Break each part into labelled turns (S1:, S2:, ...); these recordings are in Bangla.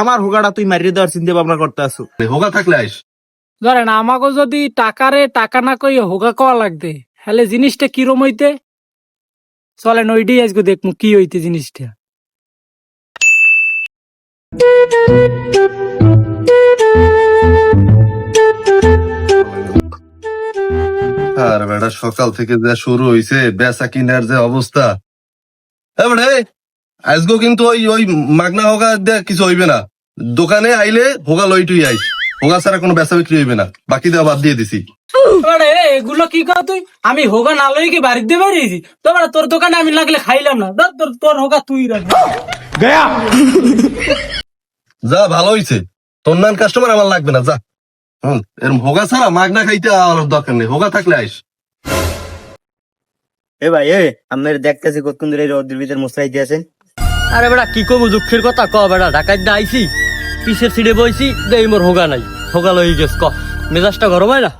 S1: আমার হোগাটা তুই মারিয়ে দেওয়ার চিন্তা ভাবনা করতে আসু
S2: হোগা থাকলে আইস।
S3: ধরেন আমাকে যদি টাকারে টাকা না কই হোগা কওয়া লাগবে হলে জিনিসটা কিরম হইতে? চলেন ওইটাই আজকে দেখব কি হইতে জিনিসটা।
S2: আর বেটা সকাল থেকে যা শুরু হইছে বেচা কিনার যে অবস্থা। আজকেও কিন্তু ওই ওই মাগনা হোগা দিয়ে কিছু হইবে না। দোকানে আইলে হোগা লই তুই আইস। হোগা ছাড়া কোনো বেচা বিক্রি হইবে না। বাকি দেওয়া বাদ দিয়ে দিছি।
S3: আরে এগুলো কি কর তুই? আমি হোগা না লই কি বাড়িতে বেরিয়েছি? তোমার তোর দোকানে আমি লাগলে খাইলাম না। ধর তোর তোর হোগা তুই রাখ।
S2: যা ভালো হইছে। তোর নান কাস্টমার আমার লাগবে না যা। হুম এরম হোগা ছাড়া মাগনা খাইতে আর দরকার নেই। হোগা থাকলে আইস।
S1: এ ভাই এ আপনার দেখতেছি কতক্ষণ ধরে রোদের ভিতরে মশাই দিয়েছেন
S4: আরে বেড়া কি করব দুঃখের কথা? ক বেটা ঢাকায় দিয়ে আইছি পিসের সিটে বইছি দেই মোর হোগা নাই। হোগা লই গেছ ক। মেজাজটা গরম হয় না?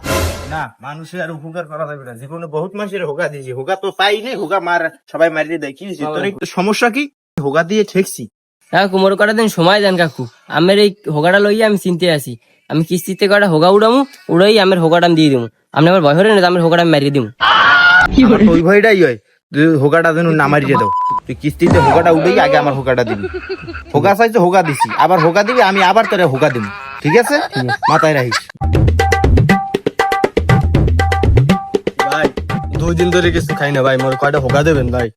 S1: না মানুষের আর উপকার করা যাবে না। জীবনে বহুত মানুষের হোগা দিয়েছি। হোগা তো পাইনি হোগা মার সবাই মারিয়ে দেয় কি তোর এই সমস্যা কি? হোগা দিয়ে ঠেকছি।
S4: হ্যাঁ কুমোর কটা দিন সময় দেন কাকু। আমের এই হোগাটা লইয়া আমি চিনতে আসি। আমি কিস্তিতে কটা হোগা উড়ামু উড়াই আমের হোগাটা আমি দিয়ে দিমু। আপনি আমার ভয় হরে না আমের হোগাটা আমি মারিয়ে দিমু।
S1: ওই ভয়টাই হয়। তুই হোগাটা যেন না মারিয়ে দাও। তুই কিস্তিতে হোগাটা উঠেই আগে আমার হোগাটা দিবি। হোগা চাইছে হোগা দিছি আবার হোগা দিবি আমি আবার তোরে হোগা দিব। ঠিক আছে? মাথায় রাখিস।
S5: ভাই দুই দিন ধরে কিছু খাই না ভাই মোর কয়টা হোগা দেবেন ভাই?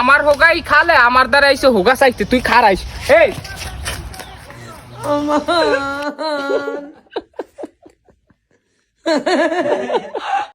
S6: আমার হোগাই খালে আমার দ্বারা এসে হোগা চাইতে তুই খারাইস। এই!